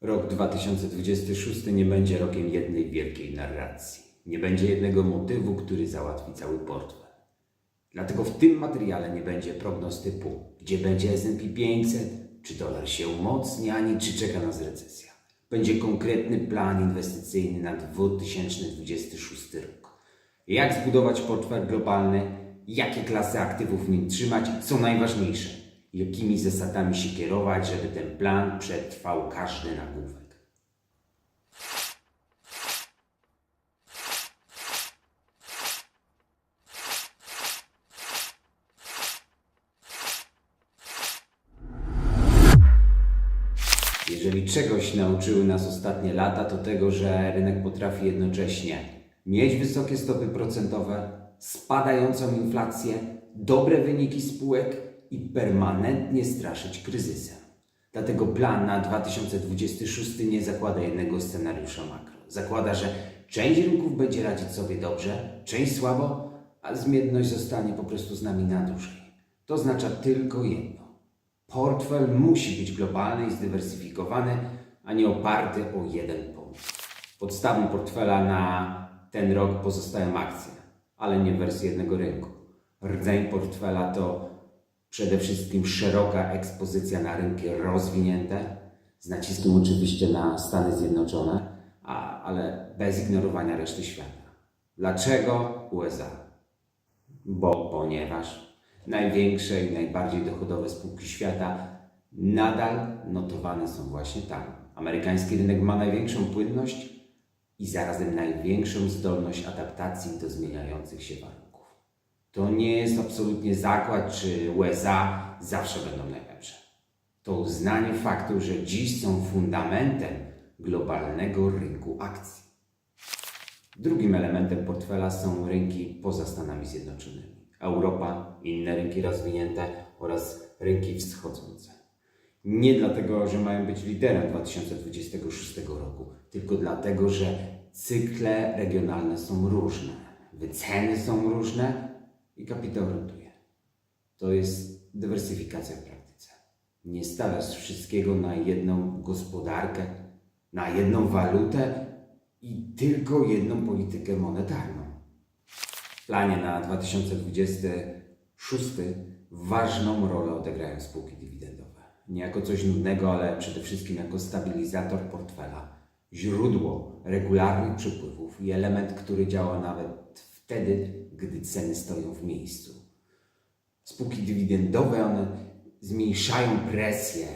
Rok 2026 nie będzie rokiem jednej wielkiej narracji. Nie będzie jednego motywu, który załatwi cały portfel. Dlatego w tym materiale nie będzie prognoz typu, gdzie będzie S&P 500, czy dolar się umocni, ani czy czeka nas recesja. Będzie konkretny plan inwestycyjny na 2026 rok. Jak zbudować portfel globalny, jakie klasy aktywów w nim trzymać co najważniejsze, jakimi zasadami się kierować, żeby ten plan przetrwał każdy nagłówek. Jeżeli czegoś nauczyły nas ostatnie lata, to tego, że rynek potrafi jednocześnie mieć wysokie stopy procentowe, spadającą inflację, dobre wyniki spółek i permanentnie straszyć kryzysem. Dlatego plan na 2026 nie zakłada jednego scenariusza makro. Zakłada, że część rynków będzie radzić sobie dobrze, część słabo, a zmienność zostanie po prostu z nami na dłużej. To oznacza tylko jedno. Portfel musi być globalny i zdywersyfikowany, a nie oparty o jeden pomysł. Podstawą portfela na ten rok pozostają akcje, ale nie wersje jednego rynku. Rdzeń portfela to przede wszystkim szeroka ekspozycja na rynki rozwinięte, z naciskiem oczywiście na Stany Zjednoczone, a, ale bez ignorowania reszty świata. Dlaczego USA? Bo ponieważ największe i najbardziej dochodowe spółki świata nadal notowane są właśnie tam. Amerykański rynek ma największą płynność i zarazem największą zdolność adaptacji do zmieniających się warunków. To nie jest absolutnie zakład, czy USA zawsze będą najlepsze. To uznanie faktu, że dziś są fundamentem globalnego rynku akcji. Drugim elementem portfela są rynki poza Stanami Zjednoczonymi. Europa, inne rynki rozwinięte oraz rynki wschodzące. Nie dlatego, że mają być liderem 2026 roku, tylko dlatego, że cykle regionalne są różne, wyceny są różne i kapitał rotuje. To jest dywersyfikacja w praktyce. Nie stawiasz wszystkiego na jedną gospodarkę, na jedną walutę i tylko jedną politykę monetarną. W planie na 2026 ważną rolę odegrają spółki dywidendowe. Nie jako coś nudnego, ale przede wszystkim jako stabilizator portfela, źródło regularnych przepływów i element, który działa nawet wtedy, gdy ceny stoją w miejscu. Spółki dywidendowe, one zmniejszają presję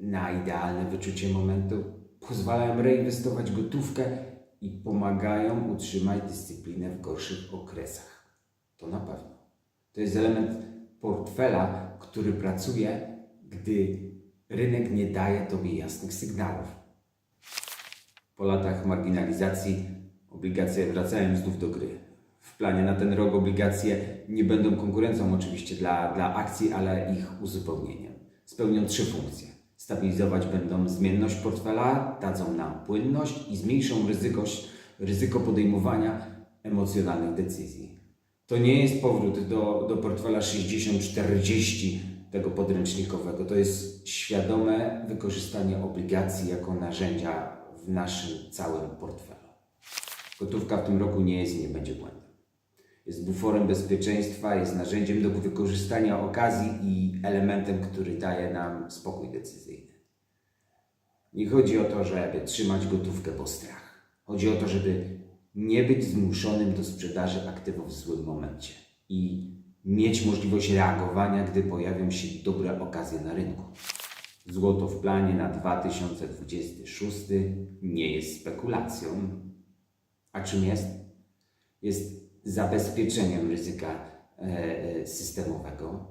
na idealne wyczucie momentu, pozwalają reinwestować gotówkę i pomagają utrzymać dyscyplinę w gorszych okresach. To na pewno. To jest element portfela, który pracuje, gdy rynek nie daje Tobie jasnych sygnałów. Po latach marginalizacji obligacje wracają znów do gry. W planie na ten rok obligacje nie będą konkurencją oczywiście dla, dla akcji, ale ich uzupełnieniem. Spełnią trzy funkcje. Stabilizować będą zmienność portfela, dadzą nam płynność i zmniejszą ryzykość, ryzyko podejmowania emocjonalnych decyzji. To nie jest powrót do, do portfela 60-40 tego podręcznikowego. To jest świadome wykorzystanie obligacji jako narzędzia w naszym całym portfelu. Gotówka w tym roku nie jest i nie będzie błędem. Jest buforem bezpieczeństwa, jest narzędziem do wykorzystania okazji i elementem, który daje nam spokój decyzyjny. Nie chodzi o to, żeby trzymać gotówkę po strach. Chodzi o to, żeby nie być zmuszonym do sprzedaży aktywów w złym momencie i mieć możliwość reagowania, gdy pojawią się dobre okazje na rynku. Złoto w planie na 2026 nie jest spekulacją. A czym jest? Jest zabezpieczeniem ryzyka e, e, systemowego,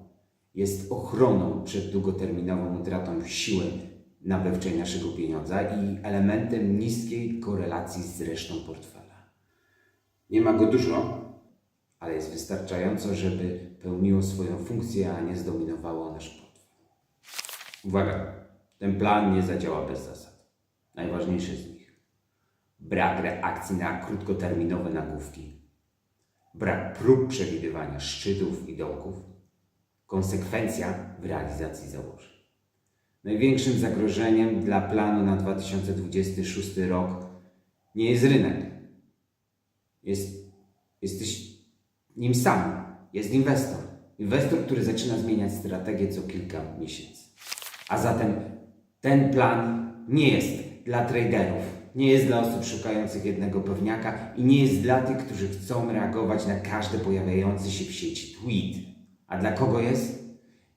jest ochroną przed długoterminową utratą siły nabywczej naszego pieniądza i elementem niskiej korelacji z resztą portfela. Nie ma go dużo, ale jest wystarczająco, żeby pełniło swoją funkcję, a nie zdominowało nasz portfel. Uwaga, ten plan nie zadziała bez zasad. Najważniejsze z nich. Brak reakcji na krótkoterminowe nagłówki. Brak prób przewidywania szczytów i dołków. Konsekwencja w realizacji założeń. Największym zagrożeniem dla planu na 2026 rok nie jest rynek. Jest, jesteś nim sam. Jest inwestor. Inwestor, który zaczyna zmieniać strategię co kilka miesięcy. A zatem ten plan nie jest dla traderów, nie jest dla osób szukających jednego pewniaka i nie jest dla tych, którzy chcą reagować na każdy pojawiający się w sieci tweet. A dla kogo jest?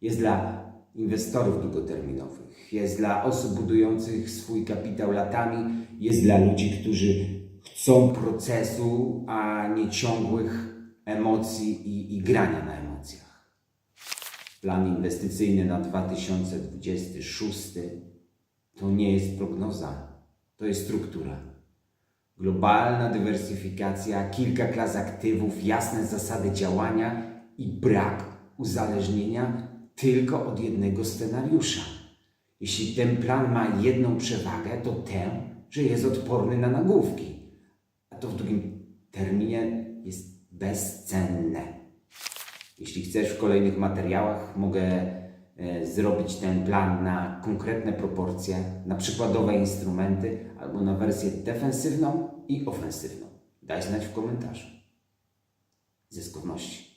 Jest dla inwestorów długoterminowych, jest dla osób budujących swój kapitał latami, jest dla ludzi, którzy chcą procesu, a nie ciągłych emocji i, i grania na emocjach. Plan inwestycyjny na 2026 to nie jest prognoza, to jest struktura. Globalna dywersyfikacja, kilka klas aktywów, jasne zasady działania i brak uzależnienia tylko od jednego scenariusza. Jeśli ten plan ma jedną przewagę, to tę, że jest odporny na nagłówki, a to w długim terminie jest bezcenne. Jeśli chcesz w kolejnych materiałach, mogę zrobić ten plan na konkretne proporcje, na przykładowe instrumenty albo na wersję defensywną i ofensywną. Daj znać w komentarzu. Zyskowności.